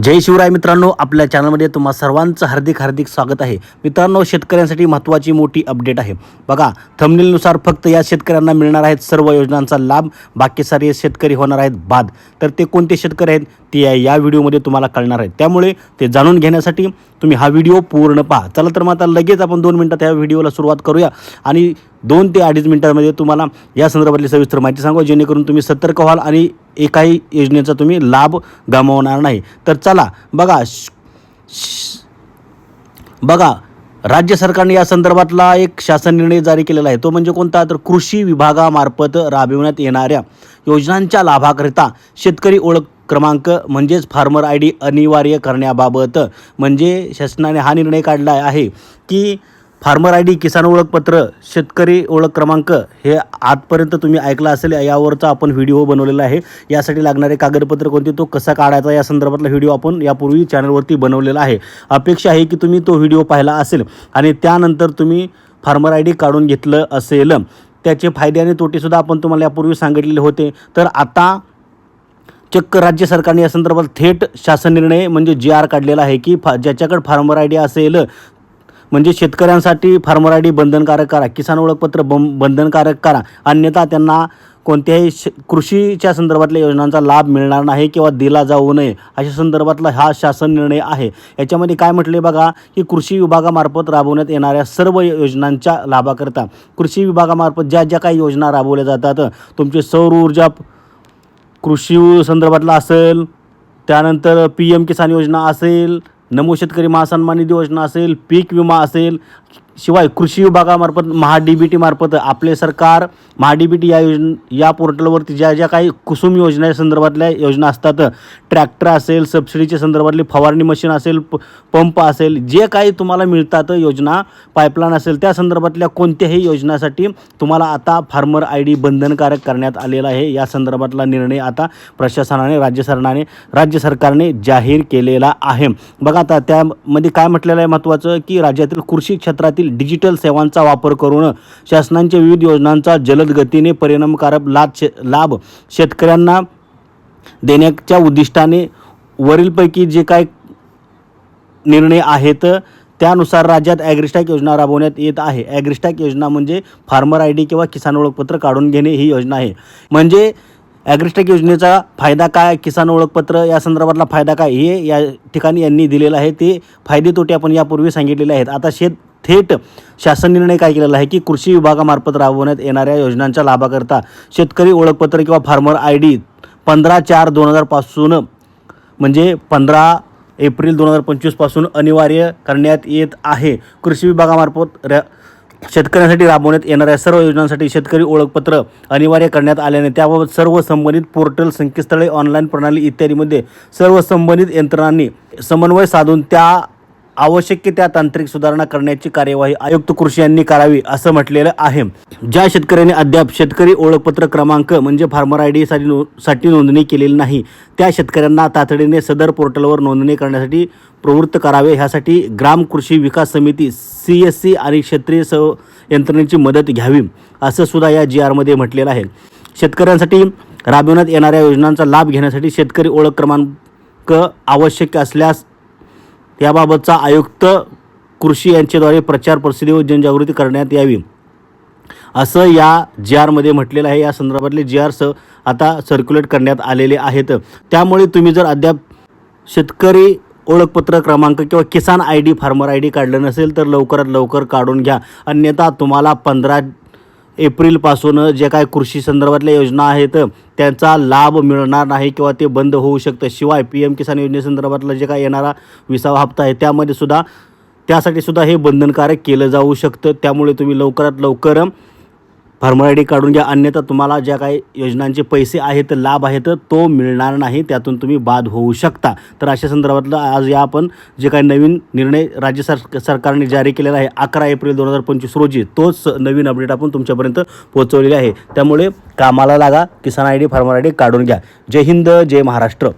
जय शिवराय मित्रांनो आपल्या चॅनलमध्ये तुम्हा सर्वांचं हार्दिक हार्दिक स्वागत आहे. मित्रांनो शेतकऱ्यांसाठी महत्त्वाची मोठी अपडेट आहे. बघा थंबनेलनुसार फक्त या शेतकऱ्यांना मिळणार आहेत सर्व योजनांचा लाभ बाकी सारे शेतकरी होणार आहेत बाद. तर ते कोणते शेतकरी आहेत? ती या- या व्हिडिओमध्ये तुम्हाला कळणार आहे. त्यामुळे ते जाणून घेण्यासाठी तुम्ही हा व्हिडिओ पूर्ण पहा. चला तर मग आता लगेच आपण दोन मिनटात या व्हिडिओला सुरुवात करूया. आणि दोन ते अडीच मिनटामध्ये तुम्हाला या संदर्भातली सविस्तर माहिती सांगू जेणेकरून तुम्ही सतर्क व्हाल आणि एकाही योजनेचा तुम्ही लाभ गमावणार नाही. तर चला बघा श- श- बघा राज्य सरकारने या संदर्भातला एक शासन निर्णय जारी केलेला आहे. तो म्हणजे कोणता? तर कृषी विभागामार्फत राबविण्यात येणाऱ्या योजनांच्या लाभाकरिता शेतकरी ओळख क्रमांक म्हणजेच फार्मर आय डी अनिवार्य करण्याबाबत. म्हणजे शासनाने हा निर्णय काढला आहे की फार्मर आय डी किसान ओळखपत्र शेतकरी ओळख क्रमांक हे आजपर्यंत तुम्ही ऐकलं असेल यावरचा आपण व्हिडिओ बनवलेला आहे. यासाठी लागणारे कागदपत्र कोणते तो कसा काढायचा या संदर्भातला व्हिडिओ आपण यापूर्वी चॅनलवरती बनवलेला आहे. अपेक्षा आहे की तुम्ही तो व्हिडिओ पाहिला असेल आणि त्यानंतर तुम्ही फार्मर आय डी काढून घेतलं असेल. त्याचे फायदे आणि तोटेसुद्धा आपण तुम्हाला यापूर्वी सांगितलेले होते. तर आता चक्क राज्य सरकारने या संदर्भात थेट शासन निर्णय म्हणजे जी आर काढलेला आहे की फा ज्याच्याकडे फार्मर आय डी असेल म्हणजे शेतकऱ्यांसाठी फार्मर आय डी बंधनकारक करा किसान ओळखपत्र बं बंधनकारक करा. अन्यथा त्यांना कोणत्याही श कृषीच्या संदर्भातल्या योजनांचा लाभ मिळणार नाही किंवा दिला जाऊ नये अशा संदर्भातला हा शासन निर्णय आहे. याच्यामध्ये काय म्हटले बघा की कृषी विभागामार्फत राबवण्यात येणाऱ्या सर्व योजनांच्या लाभाकरता कृषी विभागामार्फत ज्या ज्या काही योजना राबवल्या जातात तुमची सौर ऊर्जा कृषी संदर्भातला असेल त्यानंतर पी एम किसान योजना असेल नमो शेतकरी महासन्मान निधी योजना असेल पीक विमा असेल शिवाय कृषी विभागामार्फत महाडीबीटी मार्फत बी टीमार्फत आपले सरकार महाडीबीटी बी टी या योजन या पोर्टलवरती ज्या ज्या काही कुसुम योजना संदर्भातल्या योजना असतात ट्रॅक्टर असेल सबसिडीच्या संदर्भातली फवारणी मशीन असेल प पंप असेल जे काही तुम्हाला मिळतात योजना पाईपलाईन असेल त्या संदर्भातल्या कोणत्याही योजनासाठी तुम्हाला आता फार्मर आय डी बंधनकारक करण्यात आलेला आहे. या संदर्भातला निर्णय आता प्रशासनाने राज्य सरकारने राज्य सरकारने जाहीर केलेला आहे. बघा आता त्यामध्ये काय म्हटलेलं आहे महत्त्वाचं की राज्यातील कृषी क्षेत्र क्षेत्रातील डिजिटल सेवांचा वापर करून शासनांच्या विविध योजनांचा जलद गतीने परिणामकारक लाभ शे लाभ शेतकऱ्यांना देण्याच्या उद्दिष्टाने वरीलपैकी जे काय निर्णय आहेत त्यानुसार राज्यात ॲग्रिस्टॅक योजना राबवण्यात येत आहे. ॲग्रिस्टॅक योजना म्हणजे फार्मर आय डी किंवा किसान ओळखपत्र काढून घेणे ही योजना आहे. म्हणजे ॲग्रिस्टॅक योजनेचा फायदा काय किसान ओळखपत्र या संदर्भातला फायदा काय हे या ठिकाणी यांनी दिलेलं आहे. ते फायदे तोटे आपण यापूर्वी सांगितलेले आहेत. आता शेत थेट शासन निर्णय काय केलेला आहे की कृषी विभागामार्फत राबवण्यात येणाऱ्या योजनांच्या लाभाकरता शेतकरी ओळखपत्र किंवा फार्मर आय डी पंधरा चार दोन हजारपासून म्हणजे पंधरा एप्रिल दोन हजार पंचवीसपासून अनिवार्य करण्यात येत आहे. कृषी विभागामार्फत र शेतकऱ्यांसाठी राबवण्यात येणाऱ्या सर्व योजनांसाठी शेतकरी ओळखपत्र अनिवार्य करण्यात आल्याने त्याबाबत सर्व संबंधित पोर्टल संकेतस्थळे ऑनलाईन प्रणाली इत्यादीमध्ये सर्व संबंधित यंत्रणांनी समन्वय साधून त्या आवश्यक त्या तांत्रिक सुधारणा करण्याची कार्यवाही आयुक्त कृषी यांनी करावी असं म्हटलेलं आहे. ज्या शेतकऱ्यांनी अद्याप शेतकरी ओळखपत्र क्रमांक म्हणजे फार्मर आय डी साठी नो साठी नोंदणी केलेली नाही त्या शेतकऱ्यांना तातडीने सदर पोर्टलवर नोंदणी करण्यासाठी प्रवृत्त करावे. ह्यासाठी ग्राम कृषी विकास समिती सी एस सी आणि क्षेत्रीय स यंत्रणेची मदत घ्यावी असं सुद्धा या जी आरमध्ये म्हटलेलं आहे. शेतकऱ्यांसाठी राबविण्यात येणाऱ्या योजनांचा लाभ घेण्यासाठी शेतकरी ओळख क्रमांक आवश्यक असल्यास याबाबतचा आयुक्त कृषी यांच्याद्वारे प्रचार प्रसिद्धी व जनजागृती करण्यात यावी. असं या जी आरमध्ये म्हटलेलं आहे. या संदर्भातले जी आर स आता सर्क्युलेट करण्यात आलेले आहेत. त्यामुळे तुम्ही जर अद्याप शेतकरी ओळखपत्र क्रमांक किंवा किसान I D farmer I D काढलं नसेल तर लवकरात लवकर काढून घ्या. अन्यथा तुम्हाला पंधरा एप्रिलपासून जे काय कृषी संदर्भातल्या योजना आहेत त्यांचा लाभ मिळणार नाही किंवा ते बंद होऊ शकतं. शिवाय पी एम किसान योजनेसंदर्भातला जे काय येणारा विसावा हप्ता आहे त्यामध्ये सुद्धा त्यासाठी सुद्धा हे बंधनकारक केलं जाऊ शकतं. त्यामुळे तुम्ही लवकरात लवकर फार्मर आय डी काढून घ्या. अन्यथा तुम्हाला ज्या काही योजनांचे पैसे आहेत लाभ आहेत तो मिळणार नाही. त्यातून तुम्ही बाद होऊ शकता. तर अशा संदर्भातलं आज या आपण जे काही नवीन निर्णय राज्य सर सरकारने जारी केलेला आहे अकरा एप्रिल दोन हजार पंचवीस रोजी तोच नवीन अपडेट आपण तुमच्यापर्यंत पोहोचवलेली आहे. त्यामुळे कामाला लागा किसान I D farmer I D काढून घ्या. जय हिंद जय महाराष्ट्र.